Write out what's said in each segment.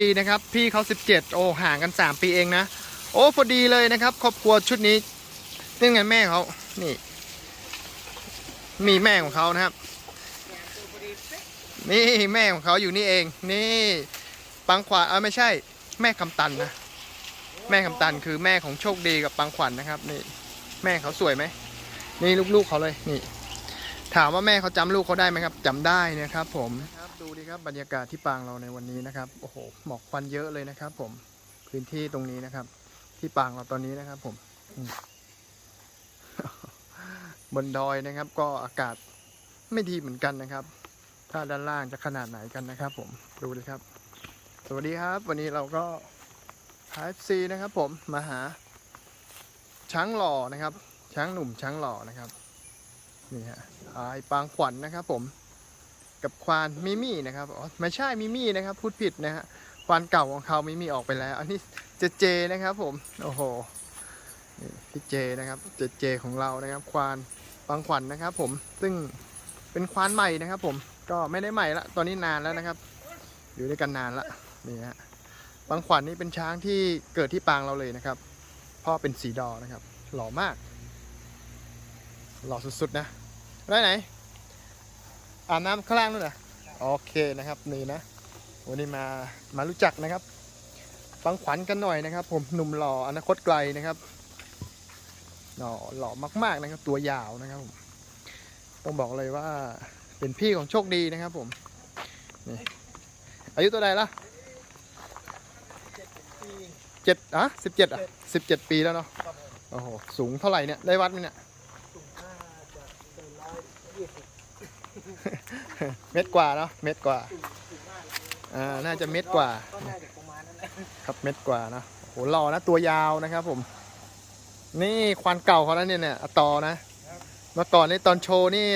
ปีนะครับ พี่เขา 17 โอ้ห่างกัน 3 ปีเองนะ โอ้พอดีเลยนะครับ ครอบครัวชุดนี้นี่ไงแม่เขานี่ มีแม่ของเขานะครับ นี่แม่ของเขาอยู่นี่เอง นี่ปังขวัญเออไม่ใช่ แม่คำตันนะแม่คำตันคือแม่ของโชคดีกับปังขวัญนะครับ นี่ แม่เขาสวยไหมนี่ลูกๆเขาเลยนี่ ถามว่าแม่เขาจำลูกเขาได้ไหมครับจำได้นะครับ ผม ดูดีครับบรรยากาศที่ปางเราในวันนี้นะครับโอ้โหหมอกควันเยอะเลยนะครับ ผมพื้นที่ตรงนี้นะครับ ที่ปางเราตอนนี้นะครับ ผมบนดอยนะครับ ก็อากาศไม่ดีเหมือนกันนะครับ ถ้าด้านล่างจะขนาดไหนกันนะครับ ผมดูเลยครับ สวัสดีครับ วันนี้เราก็หาซีนะครับ ผมมาหา ช้างหล่อนะครับ ช้างหนุ่มช้างหล่อนะครับนี่ฮะไอปางขวัญนะครับ ผม กับควานมิมี่นะครับอ๋อไม่ใช่มิมี่นะครับ พูดผิดนะฮะควานเก่าของเขามิมี่ออกไปแล้ว อันนี้เจเจนะครับผมโอ้โหนี่พี่เจนะครับเจเจของเรานะครับ ควานปางขวัญนะครับ ผมซึ่งเป็นควานใหม่นะครับ ผมก็ไม่ได้ใหม่ละตอนนี้นานแล้วนะครับ อยู่ด้วยกันนานละนี่ฮะปางขวัญนี่เป็นช้างที่เกิดที่ปางเราเลยนะครับ พ่อเป็นสีดอนะครับ หล่อมาก หล่อสุดๆนะ ได้ไหน อาบน้ำข้างล่างนู่นเหรอโอเคนะครับนี่นะ วันนี้มามารู้จักนะครับฟังขวัญกันหน่อยนะครับ ผมหนุ่มหล่ออนาคตไกลนะครับหล่อหล่อมากๆนะครับ ตัวยาวนะครับผมต้องบอกเลยว่าเป็นพี่ของโชคดีนะครับ ผมนี่อายุตัวใดล่ะเจ็ดอะสิบเจ็ดอะสิบเจ็ดปีแล้วเนาะโอ้โหสูงเท่าไหร่เนี่ยได้วัดไหมเนี่ย เม็ดกว่าเนาะเม็ดกว่าอ่าน่าจะเม็ดกว่าก็น่าจะประมาณนั้นแหละครับเม็ดกว่านะโหหล่อนะตัวยาวนะครับผม นี่ควันเก่าเขาแล้วเนี่ยเนี่ยอะตอนะเมื่อก่อนนี่ตอนโชว์นี่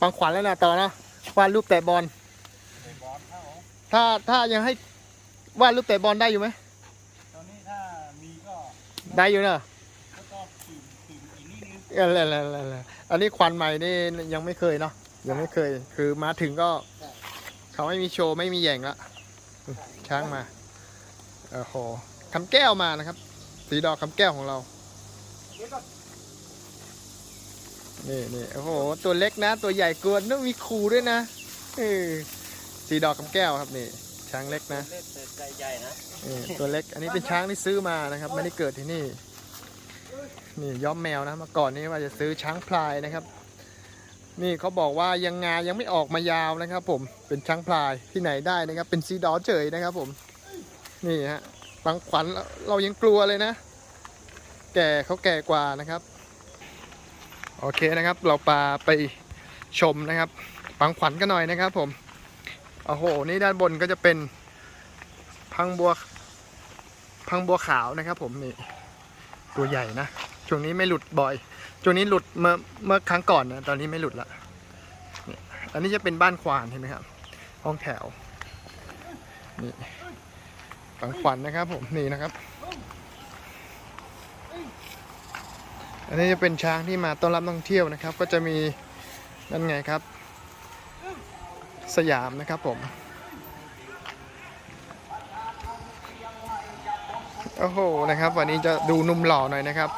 ปังขวัญแล้วนะอะตอนะวาดรูปแต่บอลถ้าถ้ายังให้วาดรูปแต่บอลได้อยู่ไหมตอนนี้ถ้ามีก็ได้อยู่เนอะก็ต้องตื่นตื่นอีกนิดนึงเออแล้วแล้วแล้วอันนี้ควันใหม่นี่ยังไม่เคยเนาะ ยังไม่เคย คือมาถึงก็ เขาไม่มีโชว์ไม่มีแหย่งละช้างมาโอ้โหคำแก้วมานะครับ สีดอกคำแก้วของเราเดี๋ยวก็นี่นี่โอ้โห ตัวเล็กนะ ตัวใหญ่กวนต้องมีคูด้วยนะเออสีดอกคำแก้วครับนี่ ช้างเล็กนะเล่นแต่ใจใหญ่นะนี่ตัวเล็ก อันนี้เป็นช้างที่ซื้อมานะครับ ไม่ได้เกิดที่นี่ นี่ย้อมแมวนะเมื่อก่อนนี้ว่าจะซื้อช้างพลายนะครับ นี่เขาบอกว่ายังงายังไม่ออกมายาวนะครับ ผมเป็นช้างพลายที่ไหนได้นะครับ เป็นสีดอเฉยนะครับ ผม นี่ฮะบางขวัญเราเรายังกลัวเลยนะ แก่เขาแก่กว่านะครับ โอเคนะครับ เราปาไปชมนะครับปังขวัญกันหน่อยนะครับ ผมโอ้โห นี่ด้านบนก็จะเป็นพังบัวพังบัวขาวนะครับ ผมนี่ตัวใหญ่นะ ช่วงนี้ไม่หลุดบ่อย ช่วงนี้หลุดเมื่อเมื่อครั้งก่อนนะตอนนี้ไม่หลุดละนี่อันนี้จะเป็นบ้านควานเห็นไหมครับ ห้องแถวนี่ปังขวัญนะครับผมนี่นะครับ อันนี้จะเป็นช้างที่มาต้อนรับนักท่องเที่ยวนะครับ ก็จะมีนั่นไงครับ สยามนะครับผมโอ้โหนะครับ วันนี้จะดูนุ่มหล่อหน่อยนะครับ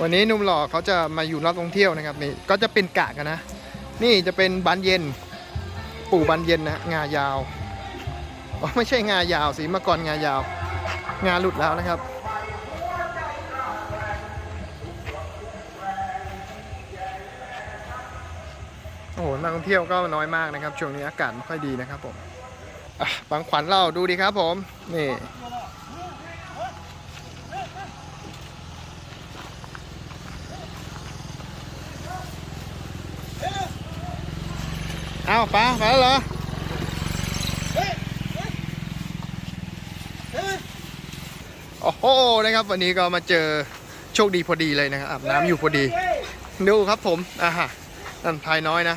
วันนี้นุ่มหล่อเขาจะมาอยู่รับท่องเที่ยวนะครับนี่ก็จะเป็นกะกันนะ นี่จะเป็นบานเย็น ปู่บานเย็นนะงายาวอ๋อไม่ใช่งายาวสิมื่อก่อนงายาว งาหลุดแล้วนะครับ โอ้โหนักท่องเที่ยวก็น้อยมากนะครับ ช่วงนี้อากาศไม่ค่อยดีนะครับผมบางขวัญเราดูดีครับผม นี่ อาป้าไปแล้วเหรอโอ้โหนะครับ วันนี้ก็มาเจอโชคดีพอดีเลยนะครับอาบน้ำอยู่พอดี ดูครับผมอ่าฮะนั่นพายน้อยนะ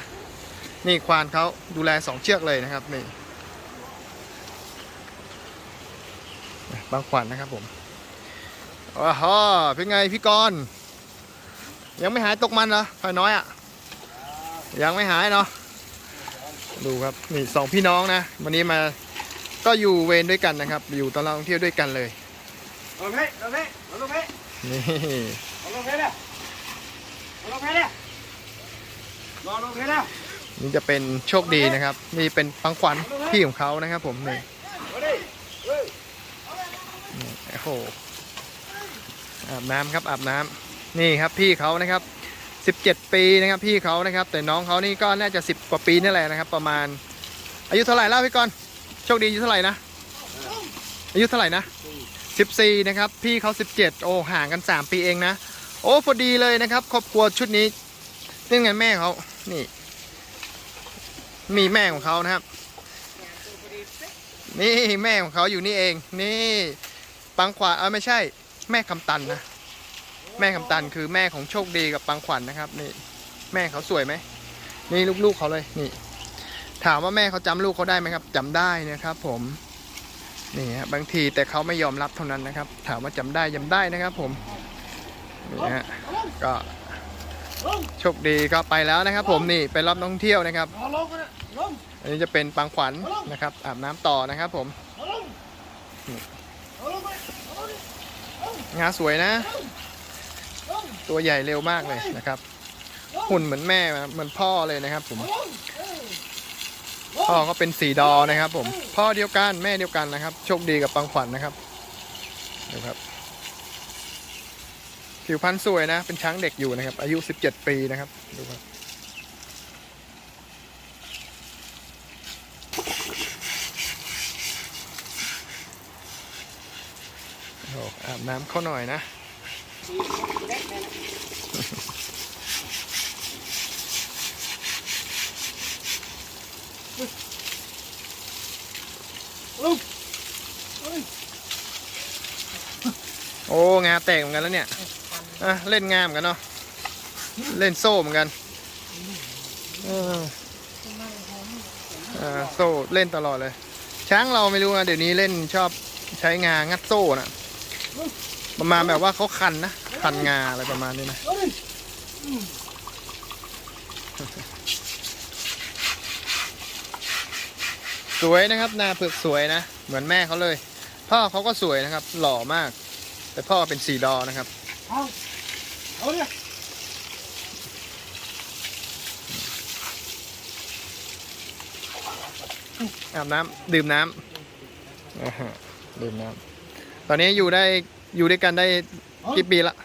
นี่ควานเขาดูแลสองเชือกเลยนะครับนี่บางขวัญนะครับผมโอ้โหเป็นไงพี่กรณ์ยังไม่หายตกมันเหรอพายน้อยอะยังไม่หายเนาะ ดูครับนี่สองพี่น้องนะ วันนี้มาก็อยู่เวรด้วยกันนะครับ อยู่ตอนเราท่องเที่ยวด้วยกันเลยลงเพลงเพลงลงเพลงนี่ลงเพลงเลยลงเพลงเลยรอลงเพลงแล้วนี่จะเป็นโชคดีนะครับ นี่เป็นปังขวัญพี่ของเขานะครับ ผมนี่มาดิเฮ้ยโอ้โหอาบน้ำครับอาบน้ำนี่ครับพี่เขานะครับ 17 ปีนะครับพี่เขานะครับ แต่น้องเขานี่ก็น่าจะ 10 กว่าปีนี่แหละนะครับ ประมาณ อายุเท่าไหร่แล้วพี่กรณ์โชคดีอายุเท่าไหร่นะอายุเท่าไหร่นะ 14 นะครับ พี่เขา 17 โอ้ห่างกัน 3 ปีเองนะ โอ้พอดีเลยนะครับ ครอบครัวชุดนี้นี่ไงแม่เขานี่ มีแม่ของเขานะครับ นี่แม่ของเขาอยู่นี่เอง นี่ปังขวัญเออไม่ใช่ แม่คำตันนะ แม่คำตันคือแม่ของโชคดีกับปังขวัญนะครับนี่แม่เขาสวยไหมนี่ลูกๆเขาเลยนี่ ถามว่าแม่เขาจำลูกเขาได้ไหมครับจำได้นะครับ ผมนี่ฮะบางทีแต่เขาไม่ยอมรับเท่านั้นนะครับ ถามว่าจำได้จำได้นะครับ ผมนี่ฮะก็โชคดีก็ไปแล้วนะครับ ผมนี่ไปรับนักท่องเที่ยวนะครับอันนี้จะเป็นปังขวัญนะครับ อาบน้ำต่อนะครับ ผมงาสวยนะ ตัวใหญ่เร็วมากเลยนะครับ หุ่นเหมือนแม่เหมือนพ่อเลยนะครับ ผม พ่อก็เป็นสีดอนะครับ ผม พ่อเดียวกันแม่เดียวกันนะครับ โชคดีกับปังขวัญนะครับดูครับ ผิวพรรณสวยนะ เป็นช้างเด็กอยู่นะครับ อายุ 17 ปีนะครับดูครับอาบน้ำเขาหน่อยนะ โอ้งาแตกเหมือนกันแล้วเนี่ยอะเล่นงามกันเนาะเล่นโซ่เหมือนกันอ่าโซ่เล่นตลอดเลย ช้างเราไม่รู้นะเดี๋ยวนี้เล่นชอบใช้งางัดโซ่นะประมาณแบบว่าเขาคันนะ คันงาอะไรประมาณนี้นะลงดิสวยนะครับนาเผือกสวยนะ เหมือนแม่เขาเลย พ่อเขาก็สวยนะครับ หล่อมาก แต่พ่อเป็นสีดอนะครับเอาเอาเนี่ยอาบน้ำดื่มน้ำอ่าฮะดื่มน้ำตอนนี้อยู่ได้อยู่ด้วยกันได้กี่ปีละ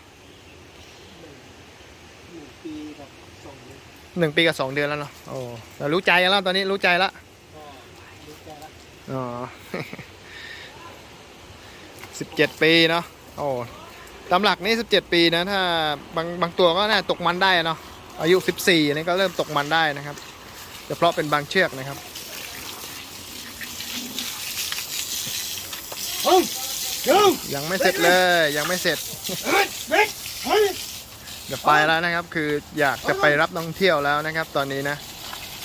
ปีกับสองเดือน หนึ่งปีกับสองเดือนแล้วเนาะโอ้แต่รู้ใจกันแล้วตอนนี้รู้ใจละก็รู้ใจละอ๋อสิบเจ็ดปีเนาะโอ้ตามหลักนี่สิบเจ็ดปีนะถ้าบางบางตัวก็น่าตกมันได้เนาะอายุสิบสี่นี่ก็เริ่มตกมันได้นะครับเฉพาะเป็นบางเชือกนะครับลงลงยังไม่เสร็จเลยยังไม่เสร็จ จะไปแล้วนะครับคืออยากจะไปรับนักท่องเที่ยวแล้วนะครับ ตอนนี้นะ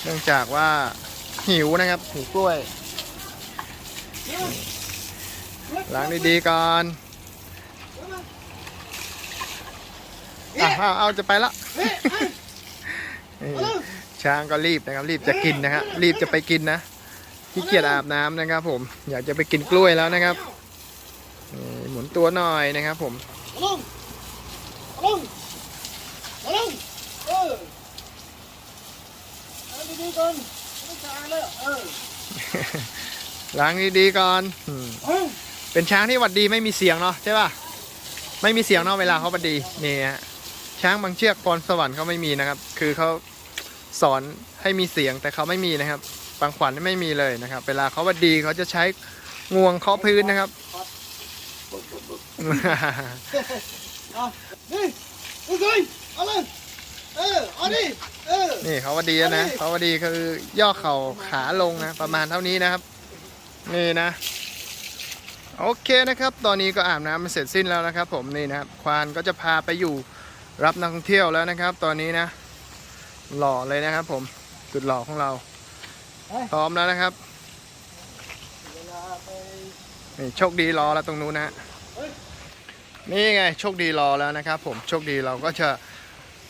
เนื่องจากว่าหิวนะครับหิวกล้วยล้างดีๆก่อนอะเอาเอาจะไปละช้างก็รีบนะครับ รีบจะกินนะครับรีบจะไปกินนะขี้เกียจอาบน้ำนะครับ ผม อยากจะไปกินกล้วยแล้วนะครับหมุนตัวหน่อยนะครับ ผม ลงลงลงเออเอาดีๆ ก่อนไม่ตายแล้วเออล้างดีๆก่อนอืมเฮ้ยเป็นช้างที่หวัดดีไม่มีเสียงเนาะใช่ป่ะ ไม่มีเสียงเนาะเวลาเขาหวัดดีนี่ฮะช้างบางเชือกพรสวรรค์เขาไม่มีนะครับ คือเขาสอนให้มีเสียงแต่เขาไม่มีนะครับ บางขวัญไม่มีเลยนะครับ เวลาเขาหวัดดีเขาจะใช้งวงเคาะพื้นนะครับเอานี่เอาเลยเอาเลยเออเอาดิเออ นี่เขาหวัดดีแล้วนะเขาหวัดดีคือย่อเข่าขาลงนะประมาณเท่านี้นะครับ นี่นะ โอเคนะครับ ตอนนี้ก็อาบน้ำมาเสร็จสิ้นแล้วนะครับ ผมนี่นะครับควานก็จะพาไปอยู่รับนักท่องเที่ยวแล้วนะครับ ตอนนี้นะ หล่อเลยนะครับ ผมจุดหล่อของเรา พร้อมแล้วนะครับเวลาไปนี่โชคดีรอแล้วตรงนู้นนะฮะนี่ไงโชคดีรอแล้วนะครับ ผมโชคดีเราก็จะ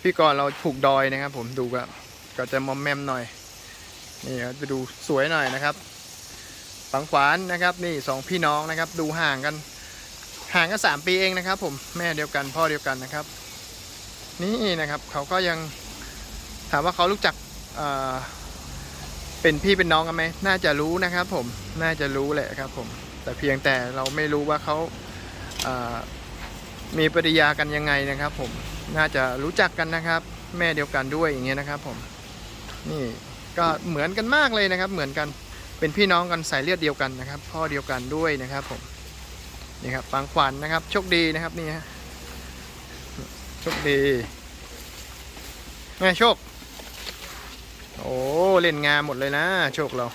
พี่กรณ์เราผูกดอยนะครับ ผมดูแบบก็จะมอมแมมหน่อยนี่ครับไปดูสวยหน่อยนะครับฝังขวานนะครับ นี่สองพี่น้องนะครับ ดูห่างกัน ห่างกันสามปีเองนะครับ ผมแม่เดียวกันพ่อเดียวกันนะครับ นี่นะครับเขาก็ยังถามว่าเขารู้จักเเป็นพี่เป็นน้องกันไหมน่าจะรู้นะครับ ผมน่าจะรู้แหละครับ ผม แต่เพียงแต่เราไม่รู้ว่าเขาเอ่อ มีปฏิกิริยากันยังไงนะครับ ผมน่าจะรู้จักกันนะครับ แม่เดียวกันด้วยอย่างเงี้ยนะครับ ผม นี่ก็เหมือนกันมากเลยนะครับ เหมือนกันเป็นพี่น้องกันสายเลือดเดียวกันนะครับ พ่อเดียวกันด้วยนะครับ ผมนี่ครับปังขวัญนะครับโชคดีนะครับนี่ฮะโชคดีไงโชค โอ้เล่นงานหมดเลยนะ โชคเรา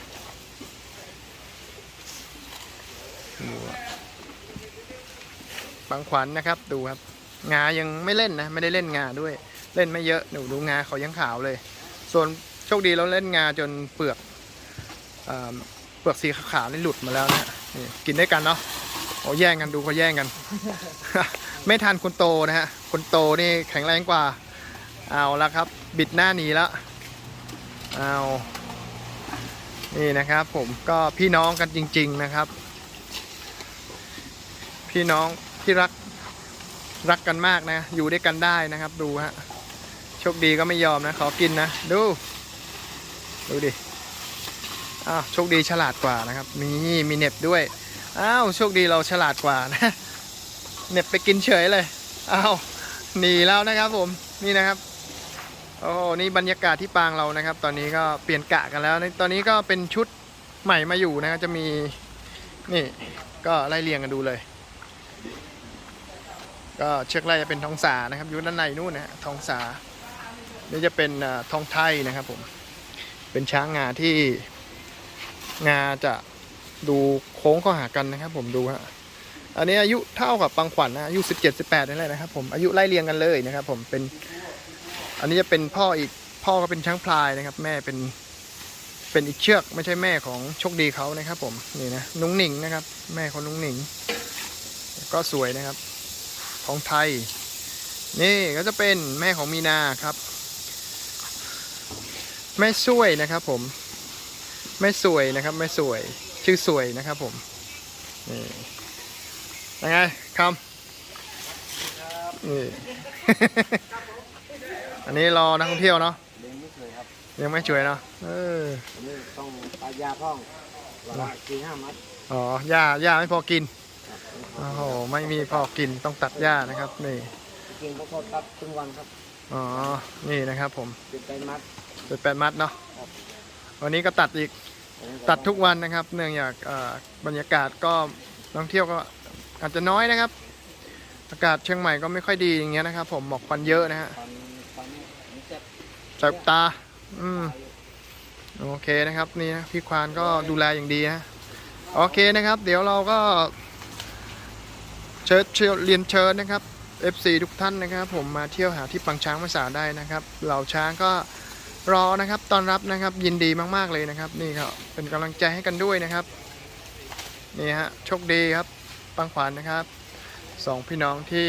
ดูอะปังขวัญนะครับ ดูครับ งายังไม่เล่นนะ ไม่ได้เล่นงาด้วย เล่นไม่เยอะหนูดูงาเขายังขาวเลย ส่วนโชคดีเราเล่นงาจนเปลือกเอเปลือกสีขาวนี่หลุดมาแล้วนะนี่กินได้วยกันเนาะโอ้แย่งกันดูเขาแย่งกัน ไม่ทันคนโตนะฮะคนโตนี่แข็งแรงกว่า เอาละครับ บิดหน้าหนีแล้วเอานี่นะครับผมก็พี่น้องกันจริง ๆนะครับ พี่น้อง ที่รักรักกันมากนะ อยู่ด้วยกันได้นะครับ ดูฮะโชคดีก็ไม่ยอมนะ ขอกินนะ ดู ดูดิอ้าวโชคดีฉลาดกว่านะครับ มีมีเน็บด้วยอ้าวโชคดีเราฉลาดกว่านะเน็บไปกินเฉยเลยอ้าวหนีแล้วนะครับผมนี่นะครับโอ้นี่บรรยากาศที่ปางเรานะครับ ตอนนี้ก็เปลี่ยนกะกันแล้วตอนนี้ก็เป็นชุดใหม่มาอยู่นะครับจะมีนี่ก็ไล่เรียงกันดูเลย ก็เชือกไล่จะเป็นทองสานะครับ อยู่ด้านในนู่นนะฮะทองสานี่จะเป็นทองไทยนะครับผมเป็นช้างงาที่งาจะดูโค้งเข้าหากันนะครับ ผมดูฮะอันนี้อายุเท่ากับปังขวัญนะอายุ17 18นี่แหละนะครับ ผมอายุไล่เรียงกันเลยนะครับ ผมเป็น อันนี้จะเป็นพ่ออีกพ่อก็เป็นช้างพลายนะครับ แม่เป็นเป็นอีกเชือกไม่ใช่แม่ของโชคดีเขานะครับ ผมนี่นะนุ้งหนิงนะครับ แม่ของนุ้งหนิง ก็สวยนะครับ ของไทย นี่ก็จะเป็นแม่ของมีนาครับ แม่สวยนะครับผม แม่สวยนะครับแม่สวย ชื่อสวยนะครับผม นี่ยังไงคำนี่ อันนี้รอนักท่องเที่ยวเนาะเลี้ยงไม่เคยครับยังไม่ช่วยเนาะเอออันนี้ต้องปลายาพ่องแล้วก็กินห้ามัดอ๋อหญ้าหญ้าไม่พอกินครับ โอ้โหไม่มีพอกินต้องตัดหญ้านะครับ นี่กินก็พอตัดครึ่งวันครับอ๋อนี่นะครับ ผมเป็นไปมัดเป็นแปดมัดเนาะครับวันนี้ก็ตัดอีกตัดทุกวันนะครับ เนื่องจากเอ่อบรรยากาศก็นักท่องเที่ยวก็อาจจะน้อยนะครับ อากาศเชียงใหม่ก็ไม่ค่อยดีอย่างเงี้ยนะครับ ผมหมอกควันเยอะนะฮะฟันฟันมันเจ็บแสบตา อืมโอเคนะครับ นี่นะพี่ควานก็ดูแลอย่างดีนะโอเคนะครับ เดี๋ยวเราก็ เชิญเรียนเชิญนะครับ FC ทุกท่านนะครับ ผมมาเที่ยวหาที่ปังช้างภาษาได้นะครับ เหล่าช้างก็รอนะครับต้อนรับนะครับยินดีมากๆเลยนะครับ นี่ครับเป็นกำลังใจให้กันด้วยนะครับนี่ฮะโชคดีครับปังขวัญนะครับสองพี่น้องที่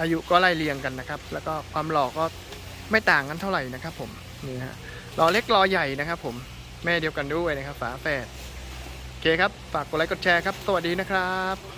อายุก็ไล่เรียงกันนะครับ แล้วก็ความหล่อก็ไม่ต่างกันเท่าไหร่นะครับ ผมนี่ฮะรอเล็กรอใหญ่นะครับ ผมแม่เดียวกันด้วยนะครับฝาแฝดโอเคครับฝากกดไลค์กดแชร์ครับสวัสดีนะครับ